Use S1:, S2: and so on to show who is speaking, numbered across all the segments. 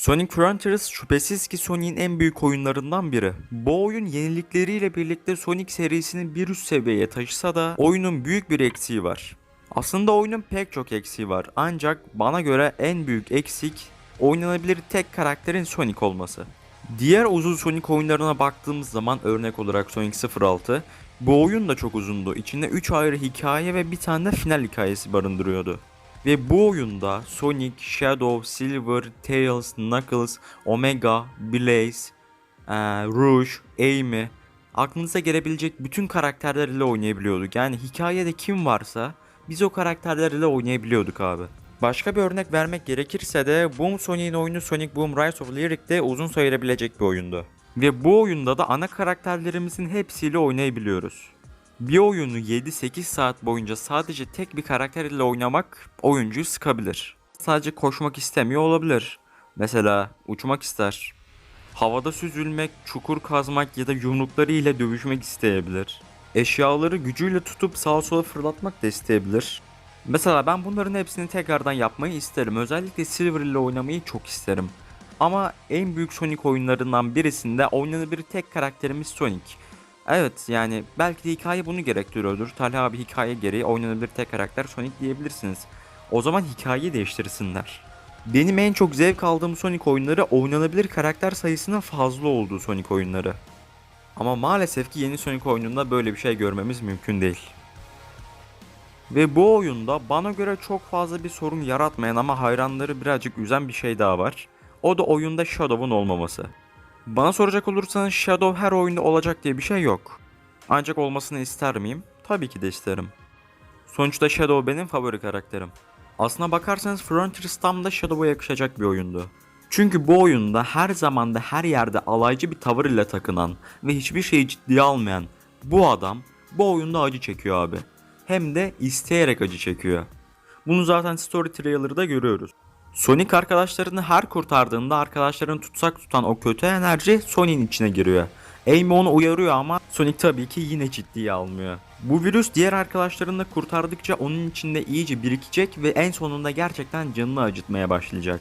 S1: Sonic Frontiers şüphesiz ki Sonic'in en büyük oyunlarından biri. Bu oyun yenilikleriyle birlikte Sonic serisini bir üst seviyeye taşısa da oyunun büyük bir eksiği var. Aslında oyunun pek çok eksiği var ancak bana göre en büyük eksik oynanabilir tek karakterin Sonic olması. Diğer uzun Sonic oyunlarına baktığımız zaman örnek olarak Sonic 06 bu oyun da çok uzundu. İçinde 3 ayrı hikaye ve bir tane de final hikayesi barındırıyordu. Ve bu oyunda Sonic, Shadow, Silver, Tails, Knuckles, Omega, Blaze, eee, Rouge, Amy aklınıza gelebilecek bütün karakterlerle oynayabiliyorduk. Yani hikayede kim varsa biz o karakterlerle oynayabiliyorduk abi. Başka bir örnek vermek gerekirse de Boom Sonic'in oyunu Sonic Boom Rise of Lyric de uzun sayılabilecek bir oyundu. Ve bu oyunda da ana karakterlerimizin hepsiyle oynayabiliyoruz. Bir oyunu 7-8 saat boyunca sadece tek bir karakter ile oynamak oyuncuyu sıkabilir. Sadece koşmak istemiyor olabilir. Mesela uçmak ister. Havada süzülmek, çukur kazmak ya da yumrukları ile dövüşmek isteyebilir. Eşyaları gücüyle tutup sağa sola fırlatmak da isteyebilir. Mesela ben bunların hepsini tekrardan yapmayı isterim. Özellikle Silver ile oynamayı çok isterim. Ama en büyük Sonic oyunlarından birisinde oynanabilir tek karakterimiz Sonic. Evet yani belki de hikaye bunu gerektiriyordur. Talha abi hikaye gereği oynanabilir tek karakter Sonic diyebilirsiniz. O zaman hikayeyi değiştirsinler. Benim en çok zevk aldığım Sonic oyunları oynanabilir karakter sayısının fazla olduğu Sonic oyunları. Ama maalesef ki yeni Sonic oyununda böyle bir şey görmemiz mümkün değil. Ve bu oyunda bana göre çok fazla bir sorun yaratmayan ama hayranları birazcık üzen bir şey daha var. O da oyunda Shadow'un olmaması. Bana soracak olursanız Shadow her oyunda olacak diye bir şey yok. Ancak olmasını ister miyim? Tabii ki de isterim. Sonuçta Shadow benim favori karakterim. Aslına bakarsanız Frontiers tam da Shadow'a yakışacak bir oyundu. Çünkü bu oyunda her zamanda her yerde alaycı bir tavır ile takınan ve hiçbir şeyi ciddiye almayan bu adam bu oyunda acı çekiyor abi. Hem de isteyerek acı çekiyor. Bunu zaten story trailer'da görüyoruz. Sonic arkadaşlarını her kurtardığında arkadaşlarını tutsak tutan o kötü enerji Sonic'in içine giriyor. Amy onu uyarıyor ama Sonic tabii ki yine ciddiye almıyor. Bu virüs diğer arkadaşlarını da kurtardıkça onun içinde iyice birikecek ve en sonunda gerçekten canını acıtmaya başlayacak.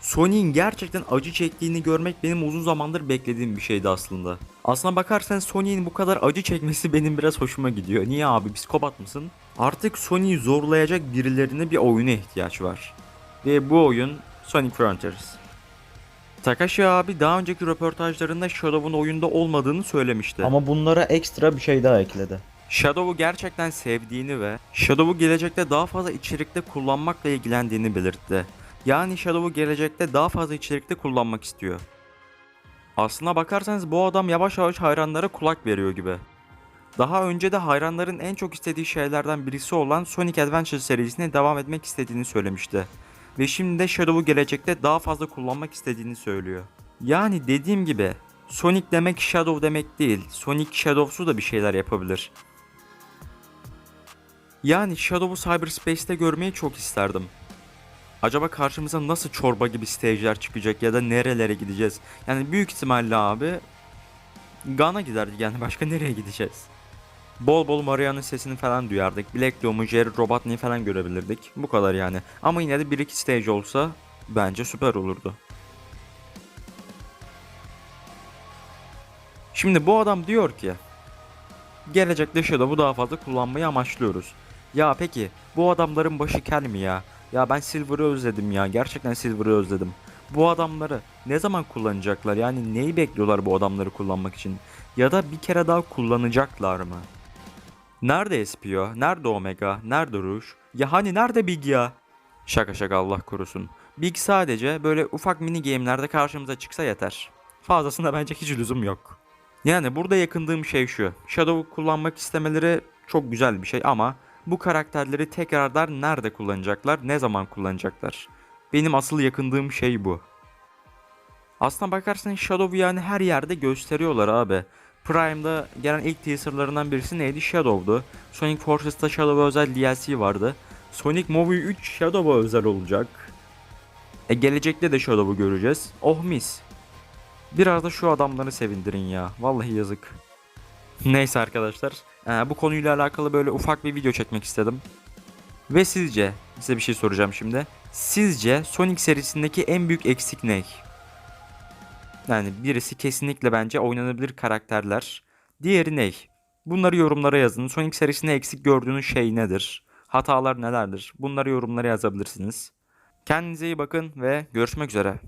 S1: Sonic'in gerçekten acı çektiğini görmek benim uzun zamandır beklediğim bir şeydi aslında. Aslına bakarsanız Sonic'in bu kadar acı çekmesi benim biraz hoşuma gidiyor. Niye abi psikopat mısın? Artık Sonic'i zorlayacak birilerine bir oyuna ihtiyaç var. Ve bu oyun Sonic Frontiers. Takashi abi daha önceki röportajlarında Shadow'un oyunda olmadığını söylemişti.
S2: Ama bunlara ekstra bir şey daha ekledi.
S1: Shadow'u gerçekten sevdiğini ve Shadow'u gelecekte daha fazla içerikte kullanmakla ilgilendiğini belirtti. Yani Shadow'u gelecekte daha fazla içerikte kullanmak istiyor. Aslına bakarsanız bu adam yavaş yavaş hayranlara kulak veriyor gibi. Daha önce de hayranların en çok istediği şeylerden birisi olan Sonic Adventure serisine devam etmek istediğini söylemişti. Ve şimdi de Shadow'u gelecekte daha fazla kullanmak istediğini söylüyor. Yani dediğim gibi Sonic demek Shadow demek değil. Sonic Shadow'su da bir şeyler yapabilir. Yani Shadow'u Cyberspace'te görmeyi çok isterdim. Acaba karşımıza nasıl çorba gibi stage'ler çıkacak ya da nerelere gideceğiz? Yani büyük ihtimalle abi Ghana giderdik yani başka nereye gideceğiz? Bol bol Maria'nın sesini falan duyardık. Black Doom'u, Jerry Robotnik'i falan görebilirdik. Bu kadar yani. Ama yine de bir iki stage olsa bence süper olurdu. Şimdi bu adam diyor ki Gelecekte Shadow'u daha fazla kullanmayı amaçlıyoruz. Ya peki bu adamların başı kel mi ya? Ya ben Silver'ı özledim ya. Gerçekten Silver'ı özledim. Bu adamları ne zaman kullanacaklar? Yani neyi bekliyorlar bu adamları kullanmak için? Ya da bir kere daha kullanacaklar mı? Nerede Espio? Nerede Omega? Nerede Rouge? Ya hani nerede Big ya? Şaka şaka Allah korusun. Big sadece böyle ufak mini game'lerde karşımıza çıksa yeter. Fazlasına bence hiç lüzum yok. Yani burada yakındığım şey şu. Shadow'u kullanmak istemeleri çok güzel bir şey ama bu karakterleri tekrardan nerede kullanacaklar, ne zaman kullanacaklar? Benim asıl yakındığım şey bu. Aslına bakarsan Shadow'u yani her yerde gösteriyorlar abi. Prime'da gelen ilk teaserlarından birisi neydi? Shadow'du. Sonic Forces'ta Shadow'a özel DLC vardı. Sonic Movie 3 Shadow'a özel olacak. E gelecekte de Shadow'u göreceğiz. Oh mis. Biraz da şu adamları sevindirin ya. Vallahi yazık. Neyse arkadaşlar. e, bu konuyla alakalı böyle ufak bir video çekmek istedim. Ve sizce, size bir şey soracağım şimdi. Sizce Sonic serisindeki en büyük eksik ne? Yani birisi kesinlikle bence oynanabilir karakterler. Diğeri ne? Bunları yorumlara yazın. Sonic serisinde eksik gördüğünüz şey nedir? Hatalar nelerdir? Bunları yorumlara yazabilirsiniz. Kendinize iyi bakın ve görüşmek üzere.